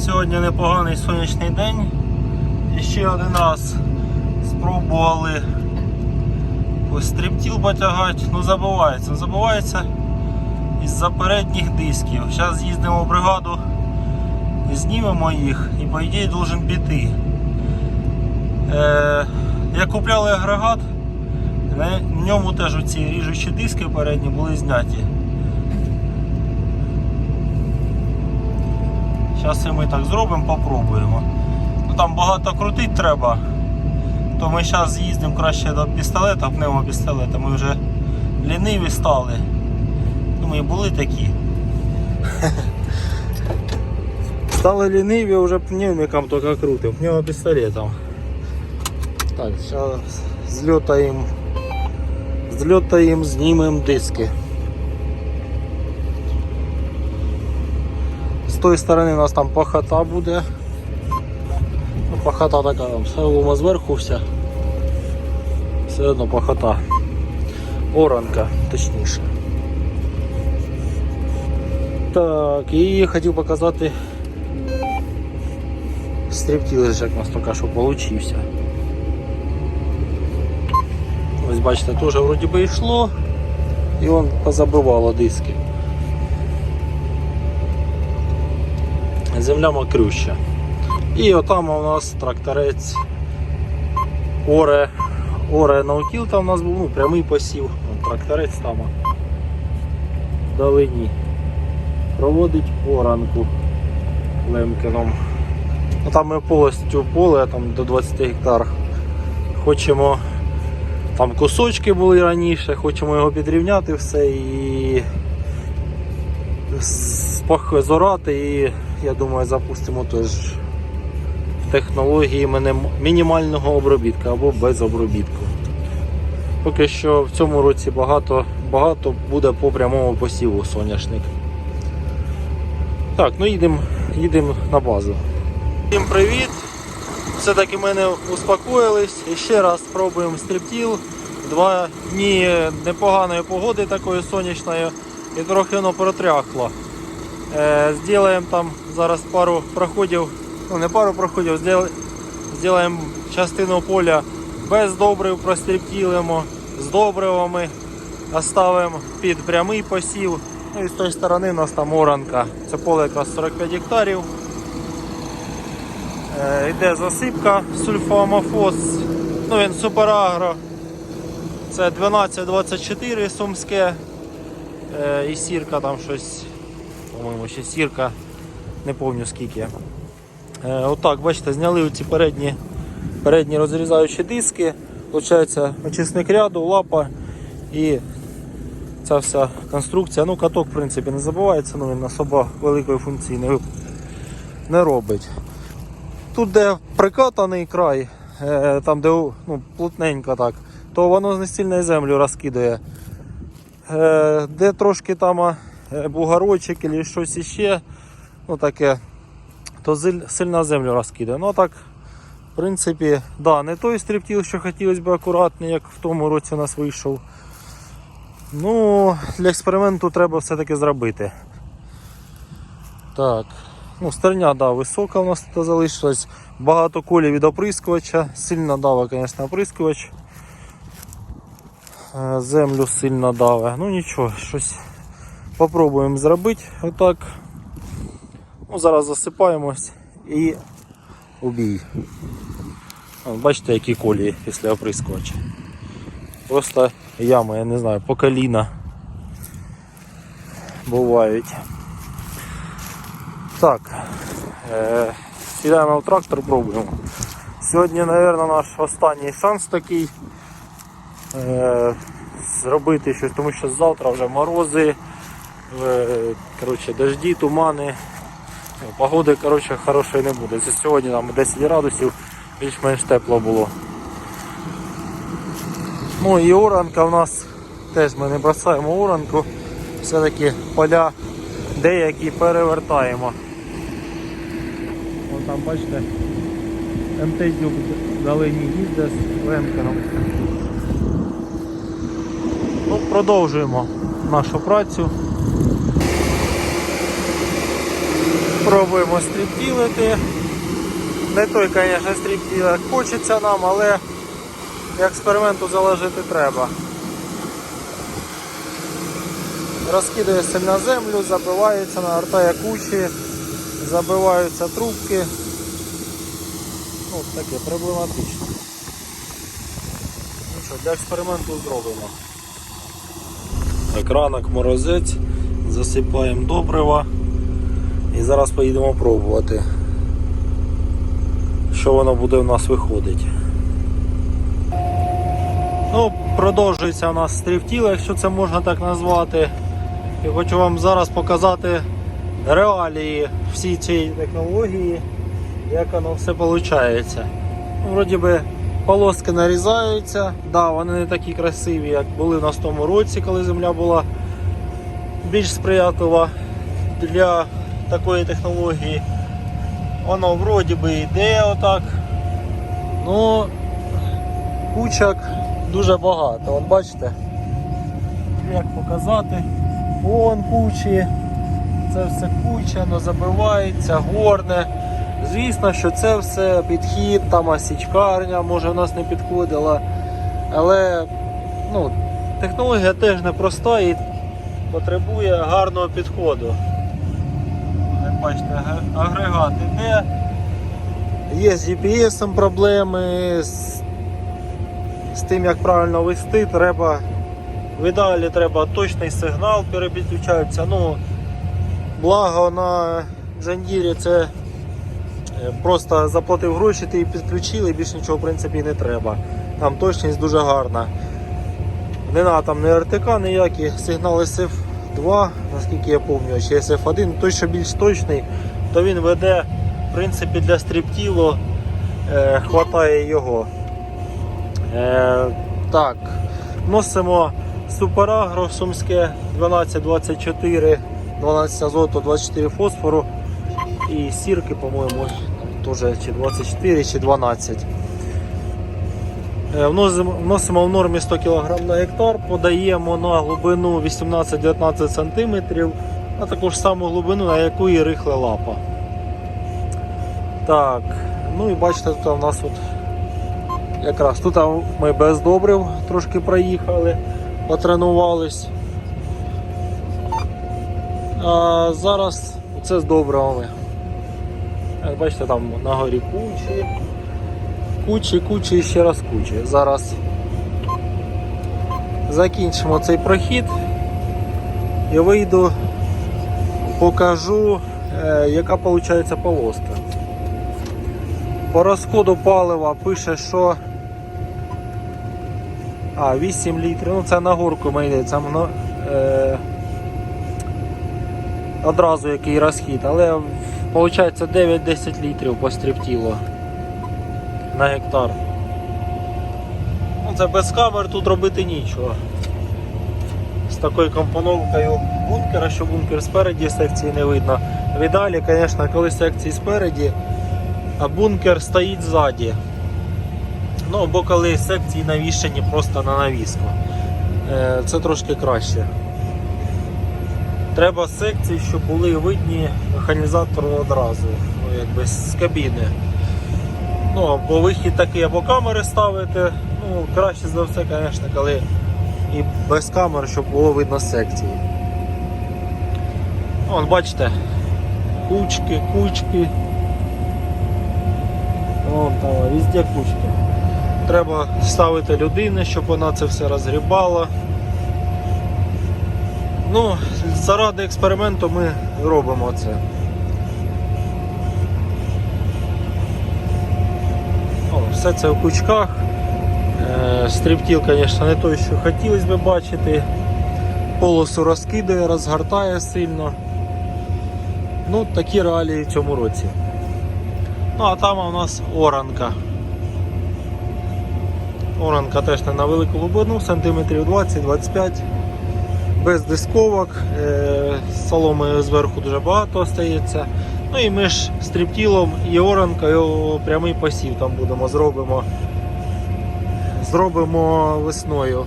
Сьогодні непоганий сонячний день. І ще один раз спробували ось стріптіл потягати. Ну забувається, забувається із-за передніх дисків. Зараз їздимо в бригаду знімемо їх і по ідеї должен піти. Е, як купляли агрегат, на ньому теж ці ріжучі диски передні були зняті. Зараз і ми так зробимо, попробуємо. Ну, там багато крутить треба, то ми зараз з'їздимо краще до пістолета, пневмопістолета. Ми вже ліниві стали. Ну, ми були такі. Стали ліниві вже пневмиком тільки крутим, пневмопістолетом. Так, зараз зльотаємо, зльотаємо, знімемо диски. Тої сторони у нас там пахота буде. Ну, пахота така, солома зверху вся. Все одно пахота. Оранка, точніше. Так, і хотів показати стріптілиш, як у нас тільки що получився. Ось бачите, теж вроді би йшло і он позабивало диски. Земля мокрюща. І отам у нас тракторець Оре. Оре наутіл там у нас був, ну, прямий посів. Тракторець там вдалині. Проводить оранку Лемкином. Ну, там ми повністю поле там до 20 гектар. Хочемо там кусочки були раніше, хочемо його підрівняти все і спах- зорати і я думаю запустимо теж технології мінімального обробітку або без обробітку. Поки що в цьому році багато, багато буде по прямому посіву соняшник. Так, ну їдемо їдем на базу. Всім привіт! Все-таки ми не успокоїлись. І ще раз спробуємо стріптіл. Два дні непоганої погоди такої сонячної і трохи воно протряхло. Е, Зробимо там зараз пару проходів, ну не пару проходів, зробимо частину поля без добрив, простріптілимо, з добривами, оставимо під прямий посів. Ну і з тої сторони у нас там оранка. Це поле якраз 45 гектарів. Е, Йде засипка сульфоамофос. Ну він суперагро. Це 1224 сумське. Е, І сірка там щось. По-моєму, ще сірка. Не пам'ятаю скільки. Е, Отак, бачите, зняли оці передні, передні розрізаючі диски. Получається очисник ряду, лапа і ця вся конструкція. Ну, каток, в принципі, не забувається, ну він особо великої функції не, не робить. Тут, де прикатаний край, е, там де ну, плотненько так, то воно не сильно землю розкидає. Е, Де трошки там бугорочок або щось іще, ну таке, то сильно землю розкидає. Ну так, в принципі, да, не той стріптіл, що хотілося б акуратний, як в тому році у нас вийшов. Ну, для експерименту треба все-таки зробити. Так. Ну, стерня, да, висока у нас тут залишилась. Багато колів від оприскувача. Сильно дава, звісно, оприскувач. Е, Землю сильно даве. Ну нічого, щось попробуємо зробити. Отак. Ну, зараз засипаємось і убій. Бачите, які колії після оприскувача. Просто ями, я не знаю, по коліна бувають. Так, е, сідаємо в трактор, пробуємо. Сьогодні, мабуть, наш останній шанс такий е, зробити щось, тому що завтра вже морози, коротше, дожді, тумани. Погоди коротше, хорошої не буде. Сьогодні там 10 градусів, більш-менш тепло було. Ну і оранка в нас теж ми не бросаємо оранку, все-таки поля деякі перевертаємо. Вон там бачите, МТ-дюк вдалині їздить з Лемканом. Ну, продовжуємо нашу працю. Пробуємо стріптілити. Не той, звісно, стріптіл, як хочеться нам, але експерименту заложити треба. Розкидається на землю, забивається, нагортає кучі, забиваються трубки. Ну, таке проблематично. Ну що, для експерименту зробимо. Так, ранок морозець, засипаємо добрива і зараз поїдемо пробувати, що воно буде у нас виходить. Ну, продовжується у нас стріфтіл, якщо це можна так назвати. І хочу вам зараз показати реалії всій цієї технології, як воно все виходить. Вроді би полоски нарізаються, да, вони не такі красиві, як були в нас тому році, коли земля була більш сприятлива для такої технології. Воно вроді би йде отак. Ну, кучок дуже багато. От бачите, як показати. Вон кучі, це все куча, воно забивається, горне. Звісно, що це все підхід, там осічкарня, може в нас не підходила. Але ну, технологія теж непроста і потребує гарного підходу. Бачите, агрегат іде. Є з GPS проблеми, з, з тим як правильно вести, треба в ідеалі треба точний сигнал перепідключається. Ну, благо на Джандірі це е, просто заплатив гроші, ти її підключили, більш нічого в принципі не треба. Там точність дуже гарна. Не на там не РТК ніякі, сигнали сигнал SF2, наскільки я пам'ятаю, чи SF1, той, що більш точний, то він веде в принципі для стріптілу е, хватає його. Е, так, вносимо Суперагро Сумське 1224, 12 азоту, 24 фосфору і сірки, по-моєму, теж чи 24, чи 12. Е, Вносимо, в нормі 100 кг на гектар, подаємо на глибину 18-19 см, а також саму глибину, на яку і рихла лапа. Так, ну і бачите, тут у нас от якраз тут ми без добрив трошки проїхали, потренувались. А зараз це з добривами. Як бачите, там на горі кучі, кучі, кучі і ще раз кучі. Зараз закінчимо цей прохід і вийду, покажу, е, яка виходить полоска. По розходу палива пише, що а, 8 літрів, ну це на горку ми йде, це е, одразу який розхід, але виходить 9-10 літрів по стріптілу на гектар. Ну, це без камер тут робити нічого. З такою компоновкою бункера, що бункер спереді секції не видно. В ідеалі, звісно, коли секції спереді, а бункер стоїть ззаді. Ну, або коли секції навішені просто на навіску. Е, Це трошки краще. Треба секції, щоб були видні механізатору одразу, ну, якби з кабіни. Ну, або вихід такий, або камери ставити. Ну, краще за все, звісно, коли і без камер, щоб було видно секції. Вон, бачите, кучки, кучки. Вон там, везде кучки. Треба ставити людини, щоб вона це все розгрібала. Ну, заради експерименту ми робимо це. Все це в кучках. Е, Стріптіл, звісно, не той, що хотілося б бачити. Полосу розкидає, розгортає сильно. Ну, такі реалії в цьому році. Ну, а там у нас оранка. Оранка теж не на велику глибину, сантиметрів 20-25, без дисковок, е, соломи зверху дуже багато остається. Ну і ми ж стріптілом і оранкою прямий посів там будемо, зробимо. Зробимо весною.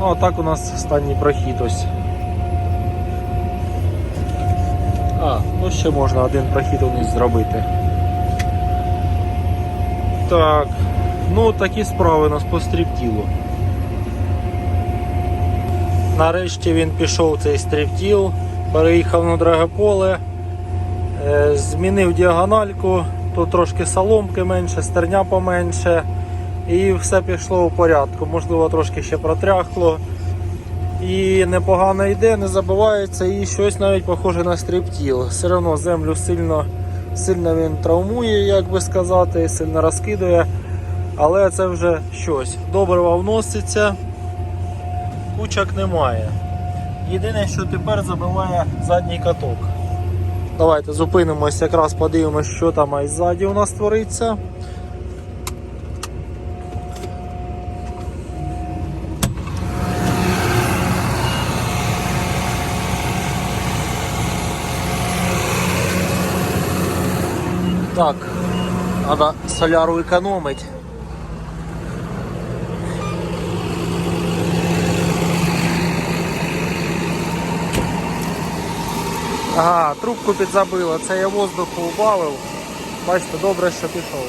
Ну, а так у нас останній прохід ось. А, Ну, ще можна один прохід униз зробити. Так, ну такі справи у нас по стріптілу. Нарешті він пішов цей стріптіл, переїхав на дороге поле, е, змінив діагональку, тут трошки соломки менше, стерня поменше. І все пішло у порядку. Можливо, трошки ще протряхло. І непогано йде, не забувається, і щось навіть похоже на стріптіл. Все одно землю сильно, сильно він травмує, як би сказати, сильно розкидує. Але це вже щось. Добрива вноситься, кучок немає. Єдине, що тепер забиває задній каток. Давайте зупинимось, якраз подивимось, що там ай ззаді у нас твориться. Так, треба соляру економити. Ага, трубку підзабило, це я воздуху убавив. Бачите, добре, що пішов.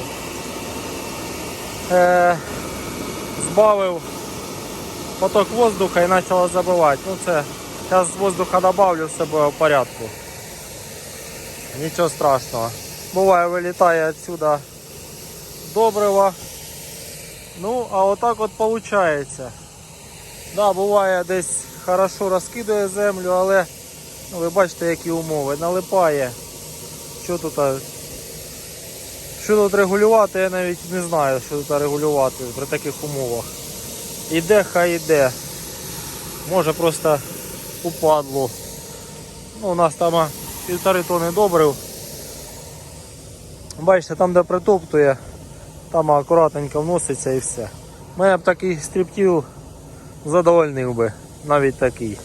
Е, збавив поток воздуха і почало забивати. Ну це, зараз воздуха добавлю, все буде в порядку. Нічого страшного. Буває вилітає відсюди добриво. Ну, а отак от виходить. Да, буває десь хорошо розкидує землю, але ну, ви бачите, які умови. Налипає. Що тут? Що тут регулювати, я навіть не знаю, що тут регулювати при таких умовах. Іде, хай іде. Може просто упадло. Ну, у нас там півтори тони добрив. Бачите, там де притоптує, там акуратненько вноситься і все. Мене б такий стріптіл задовольнив би, навіть такий.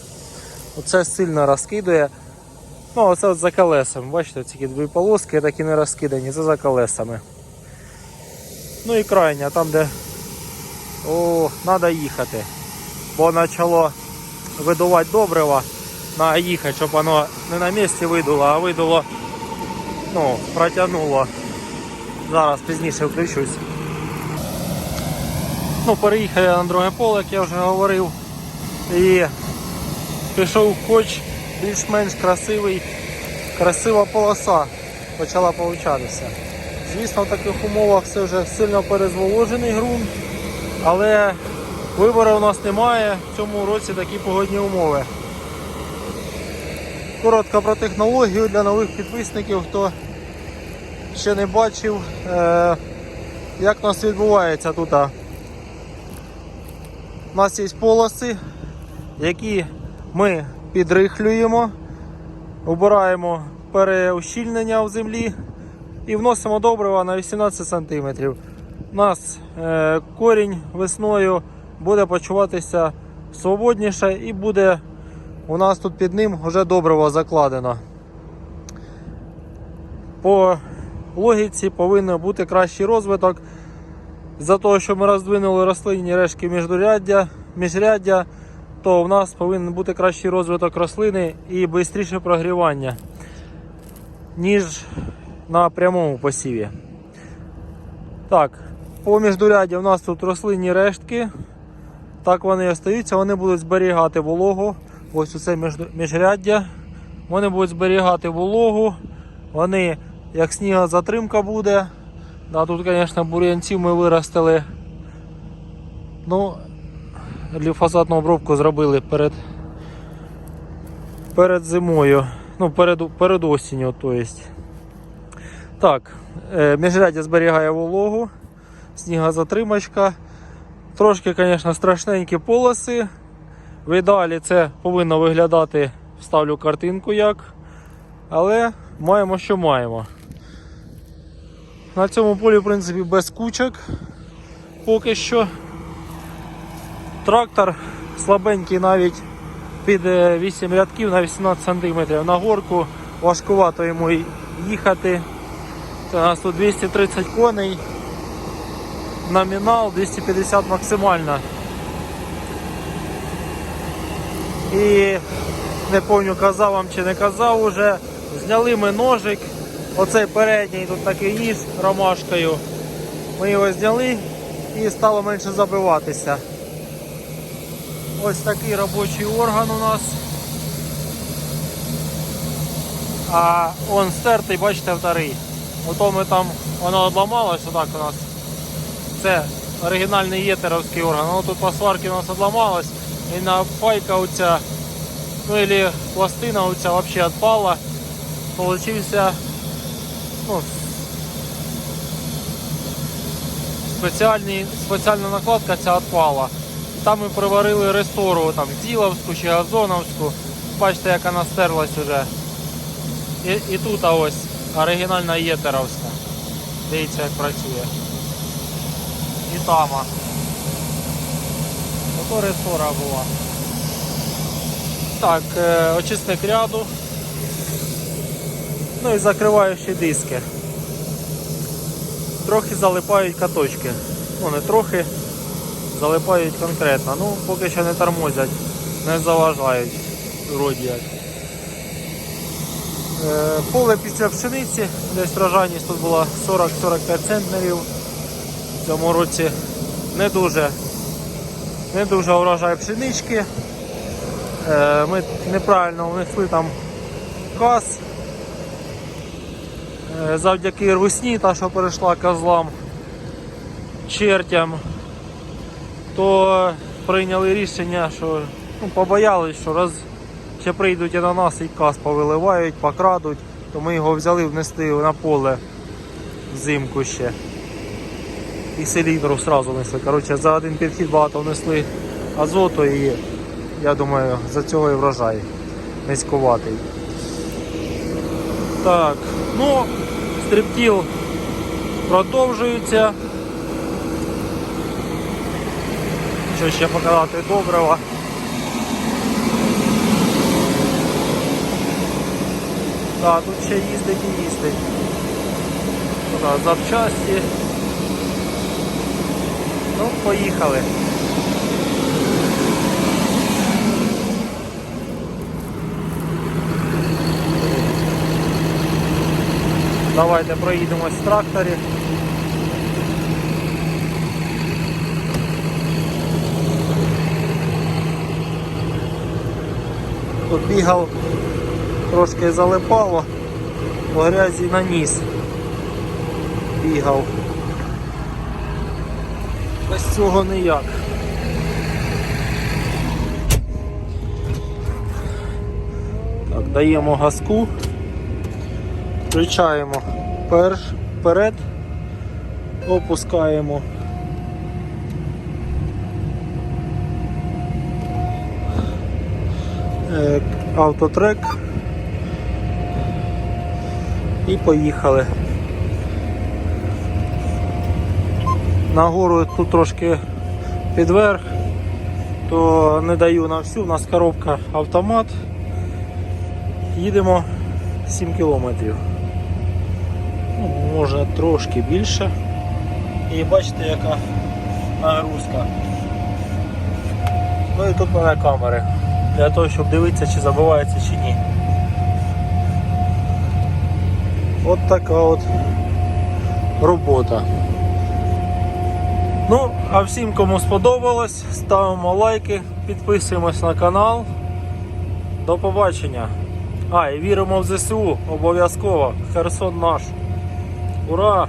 Оце сильно розкидує. Ну, оце от за колесами. Бачите, ці дві полоски такі не розкидані, це за колесами. Ну і крайня, там де о, треба їхати. Бо почало видувати добрива, треба їхати, щоб воно не на місці видуло, а видуло, ну, протягнуло. Зараз пізніше включусь. Ну, переїхав я на друге поле, як я вже говорив. І пішов коч більш-менш красивий, красива полоса почала получатися. Звісно, в таких умовах це вже сильно перезволожений ґрунт, але вибору у нас немає. В цьому році такі погодні умови. Коротко про технологію для нових підписників, хто ще не бачив, е, як у нас відбувається тут. У нас є полоси, які ми підрихлюємо, обираємо переущільнення в землі і вносимо добрива на 18 см. У нас е, корінь весною буде почуватися свободніше і буде у нас тут під ним вже добриво закладено. По логіці повинен бути кращий розвиток. За того, що ми роздвинули рослинні решки міжряддя, міжряддя, то в нас повинен бути кращий розвиток рослини і швидше прогрівання, ніж на прямому посіві. Так, по міждуряддя у нас тут рослинні рештки. Так вони і остаються, вони будуть зберігати вологу. Ось оце міжряддя. Вони будуть зберігати вологу. Вони, як снігозатримка буде. Да, тут, звісно, бур'янців ми виростили. Ну, гліфосатну обробку зробили перед, перед зимою. Ну, перед, перед осінню, то есть. Так, е, міжряддя зберігає вологу, снігозатримочка. Трошки, звісно, страшненькі полоси. В ідеалі це повинно виглядати, вставлю картинку як. Але маємо, що маємо. На цьому полі, в принципі, без кучок поки що. Трактор слабенький навіть під е, 8 рядків на 18 см на горку. Важкувато йому їхати. У нас тут 230 коней. Номінал 250 максимально. І не пам'ятаю, казав вам чи не казав уже, Зняли ми ножик. Оцей передній тут такий ніж ромашкою. Ми його зняли і стало менше забиватися. Ось такий робочий орган у нас. А он стертий, бачите, вторий. Ото ми там, воно одламалось отак у нас. Це оригінальний єтеровський орган. Воно тут по сварці у нас одламалось. І на пайка оця, ну или пластина оця взагалі відпала. Получився ну, спеціальний, спеціальна накладка ця відпала. Там ми приварили рестору, там Діловську чи Газоновську. Бачите, як вона стерлась уже. І, і тут ось оригінальна єтеровська. Дивіться, як працює. І тама. Ото рестора була. Так, е, очисник ряду. Ну і закриваючі диски. Трохи залипають каточки. Ну не трохи, залипають конкретно. Ну, поки що не тормозять, не заважають вроді як. Е, Поле після пшениці, десь врожайність тут була 40-45 центнерів. В цьому році не дуже, не дуже урожай пшенички. Е, Ми неправильно внесли там каз. Е, Завдяки русні, та що перейшла козлам чертям, то прийняли рішення, що ну, побоялись, що раз ще прийдуть і на нас і каз повиливають, покрадуть, то ми його взяли внести на поле взимку ще. І селітру одразу несли. Коротше, за один підхід багато внесли азоту і я думаю, за цього і врожай низькуватий. Так, ну, стрибкіл продовжується. Що ще показати доброго. Так, тут ще їздить і їздить. Так, запчасті. Ну, поїхали. Давайте проїдемось в тракторі. Тут трошки залипало, по грязі на ніс бігав. Без цього ніяк. Так, даємо газку. Включаємо перш, вперед, опускаємо. Автотрек і поїхали. Нагору тут трошки підверх, то не даю на всю, у нас коробка автомат. Їдемо 7 кілометрів ну, може трошки більше. І бачите, яка нагрузка. Ну і тут в мене камери. Для того, щоб дивитися, чи забивається чи ні. От така от робота. Ну, а всім, кому сподобалось, ставимо лайки, підписуємось на канал. До побачення. А, і віримо в ЗСУ обов'язково. Херсон наш. Ура!